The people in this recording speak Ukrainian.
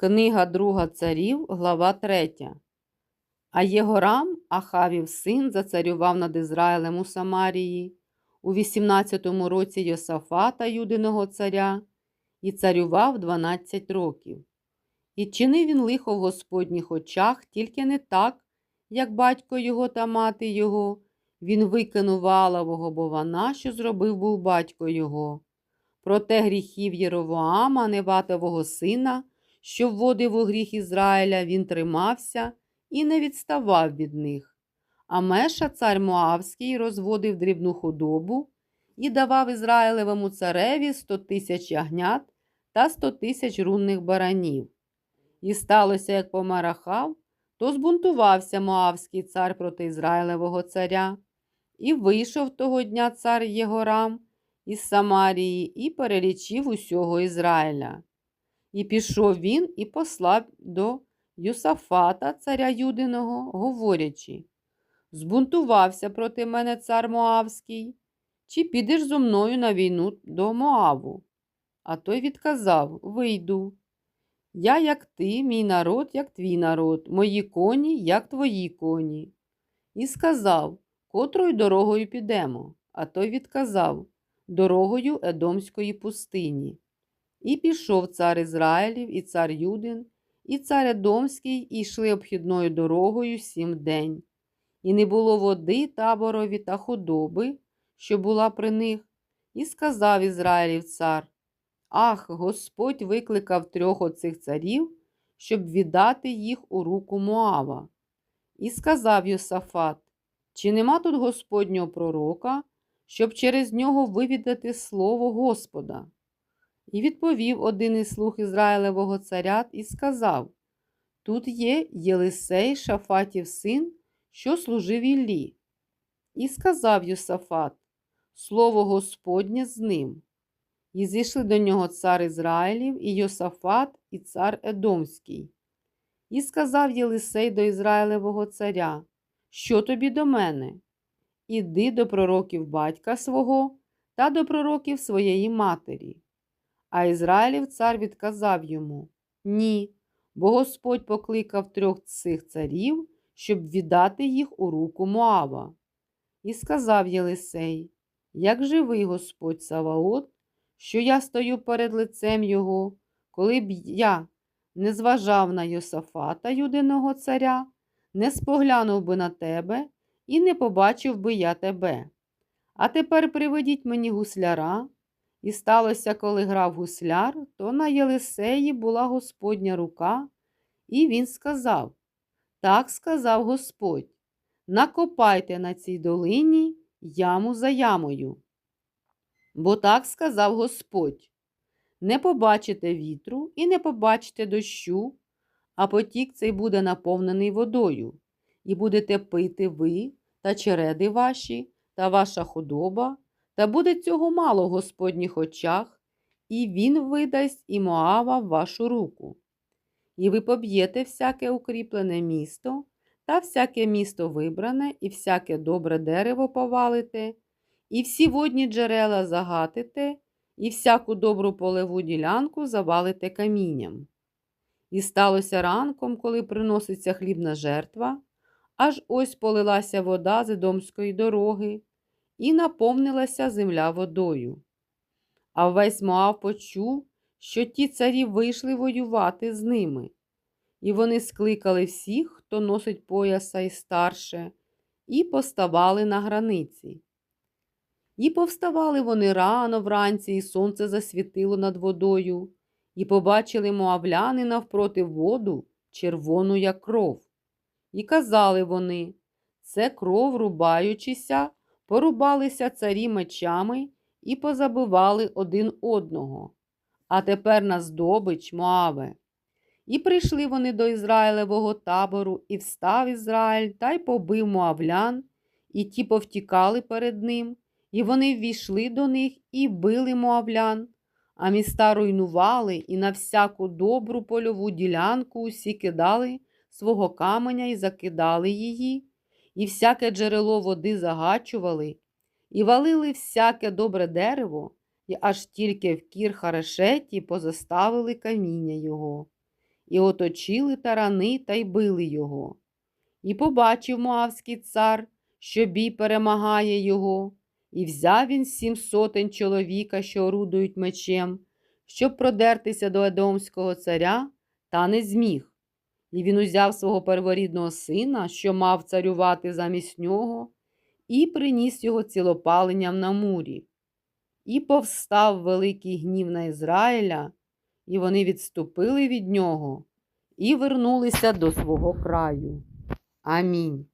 Книга Друга царів, глава 3. А Єгорам, Ахавів син, зацарював над Ізраїлем у Самарії у 18-му році Йосафата, юдиного царя, і царював 12 років. І чинив він лихо в Господніх очах, тільки не так, як батько його та мати його. Він викинув Валового бована, що зробив був батько його. Проте гріхів Єровоама, Неватового сина, що вводив у гріх Ізраїля, він тримався і не відставав від них. А Меша, цар Моавський, розводив дрібну худобу і давав Ізраїлевому цареві сто тисяч ягнят та сто тисяч рунних баранів. І сталося, як помер Ахав, то збунтувався Моавський цар проти Ізраїлевого царя. І вийшов того дня цар Єгорам із Самарії і перелічив усього Ізраїля. І пішов він і послав до Юсафата, царя Юдиного, говорячи Збунтувався проти мене цар Моавський, чи підеш зо мною на війну до Моаву? А той відказав Вийду. Я, як ти, мій народ, як твій народ, мої коні, як твої коні. І сказав, котрою дорогою підемо. А той відказав дорогою Едомської пустині. І пішов цар Ізраїлів, і цар Юдин, і цар Едомський, і йшли обхідною дорогою сім день. І не було води таборові та худоби, що була при них, і сказав Ізраїлів цар Ах, Господь викликав трьох оцих царів, щоб віддати їх у руку Моава. І сказав Йосафат, чи нема тут Господнього пророка, щоб через нього вивідати слово Господа? І відповів один із слуг Ізраїлевого царят і сказав Тут є Єлисей, Шафатів син, що служив Іллі. І сказав Йосафат Слово Господнє з ним. І зійшли до нього цар Ізраїлів, і Йосафат, і цар Едомський. І сказав Єлисей до Ізраїлевого царя Що тобі до мене? Іди до пророків батька свого та до пророків своєї матері. А Ізраїлів цар відказав йому Ні, бо Господь покликав трьох цих царів, щоб віддати їх у руку Моава. І сказав Єлисей, як живий Господь Саваот, що я стою перед лицем його, коли б я не зважав на Йосафата, юдиного царя, не споглянув би на тебе і не побачив би я тебе. А тепер приведіть мені гусляра. І сталося, коли грав гусляр, то на Єлисеї була Господня рука, і він сказав Так сказав Господь накопайте на цій долині яму за ямою. Бо так сказав Господь не побачите вітру і не побачите дощу, а потік цей буде наповнений водою, і будете пити ви та череди ваші, та ваша худоба, та буде цього мало в Господніх очах, і він видасть і Моава в вашу руку. І ви поб'єте всяке укріплене місто, та всяке місто вибране, і всяке добре дерево повалите, і всі водні джерела загатите, і всяку добру полеву ділянку завалите камінням. І сталося ранком, коли приноситься хлібна жертва, аж ось полилася вода з Едомської дороги, і наповнилася земля водою. А весь Моав почув, що ті царі вийшли воювати з ними, і вони скликали всіх, хто носить пояса і старше, і поставали на границі. І повставали вони рано вранці, і сонце засвітило над водою, і побачили моавляни навпроти воду, червону, як кров. І казали вони це кров, рубаючися, порубалися царі мечами і позабивали один одного. А тепер на здобич, Моаве. І прийшли вони до Ізраїлевого табору, і встав Ізраїль та й побив Моавлян, і ті повтікали перед ним, і вони ввійшли до них і били Моавлян, а міста руйнували і на всяку добру польову ділянку усі кидали свого каменя і закидали її, і всяке джерело води загачували, і валили всяке добре дерево, і аж тільки в кір харешеті позаставили каміння його. і оточили тарани та й били його. І побачив Моавський цар, що бій перемагає його, і взяв він сім сотень чоловіка, що орудують мечем, щоб продертися до Едомського царя, та не зміг. І він узяв свого перворідного сина, що мав царювати замість нього, і приніс його цілопаленням на мурі. І повстав великий гнів на Ізраїля, і вони відступили від нього і вернулися до свого краю. Амінь.